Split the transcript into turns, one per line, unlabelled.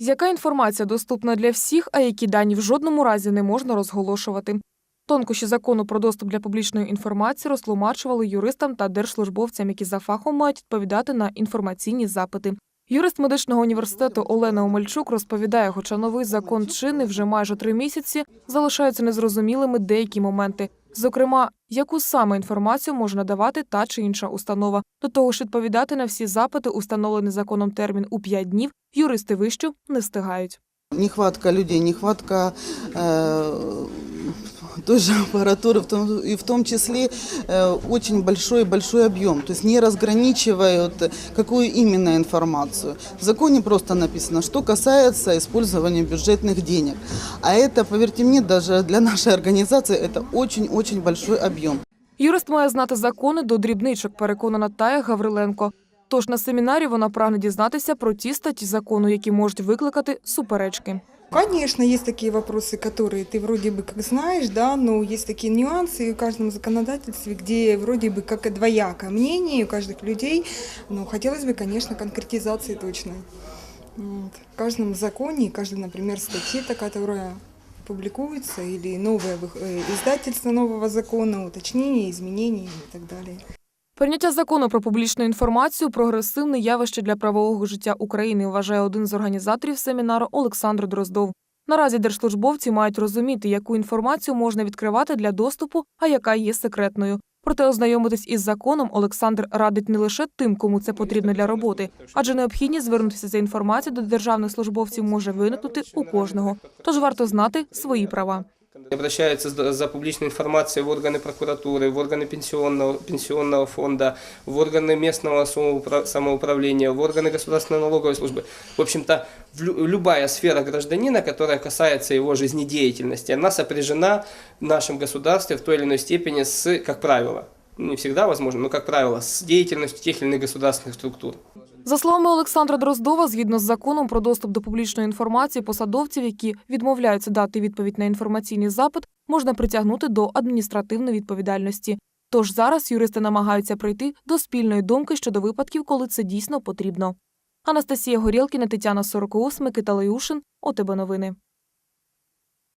Яка інформація доступна для всіх, а які дані в жодному разі не можна розголошувати? Тонкощі закону про доступ для публічної інформації розтлумачували юристам та держслужбовцям, які за фахом мають відповідати на інформаційні запити. Юрист медичного університету Олена Омельчук розповідає, хоча новий закон чинний вже майже три місяці, залишаються незрозумілими деякі моменти. Зокрема, яку саме інформацію може надавати та чи інша установа. До того ж, відповідати на всі запити установлений законом термін у 5 днів юристи вищу не встигають.
Нехватка людей, нехватка э, той же аппаратуры, в том, и в том числе э, очень большой-большой объем. То есть не разграничивают, э, какую именно информацию. В законе просто написано, что касается использования бюджетных денег. А это, поверьте мне, даже для нашей организации это очень-очень большой объем.
Юрист має знати закони до дрібничок, переконана Тая Гавриленко. Тож на семінарі вона прагне дізнатися про ті статті закону, які можуть викликати суперечки.
Конечно, есть такие вопросы, которые ты вроде бы как знаешь, да, но есть такие нюансы в каждом законодательстве, где вроде бы как и двоякое мнение у каждых людей, но хотелось бы, конечно, конкретизации точной. Вот. В каждом законе, каждой, например, статье, которая публикуется, или новое вых- э, издательство нового закона, уточнения, изменений и так далее.
Прийняття закону про публічну інформацію прогресивне явище для правового життя України, вважає один з організаторів семінару Олександр Дроздов. Наразі держслужбовці мають розуміти, яку інформацію можна відкривати для доступу, а яка є секретною. Проте ознайомитись із законом Олександр радить не лише тим, кому це потрібно для роботи, адже необхідність звернутися за інформацією до державних службовців може виникнути у кожного. Тож варто знати свої права.
Обращаются за- публичной информацией в органы прокуратуры, в органы пенсионного, пенсионного фонда, в органы местного самоупра- самоуправления, в органы государственной налоговой службы. В общем-то, любая сфера гражданина, которая касается его жизнедеятельности, она сопряжена в нашем государстве в той или иной степени с, как правило, не всегда возможно, но, как правило, с деятельностью тех или иных государственных структур.
За словами Олександра Дроздова, згідно з законом про доступ до публічної інформації, посадовців, які відмовляються дати відповідь на інформаційний запит, можна притягнути до адміністративної відповідальності. Тож зараз юристи намагаються прийти до спільної думки щодо випадків, коли це дійсно потрібно. Анастасія Горілкіна, Тетяна Сорокоус, Микита Леюшин, ОТБ Новини.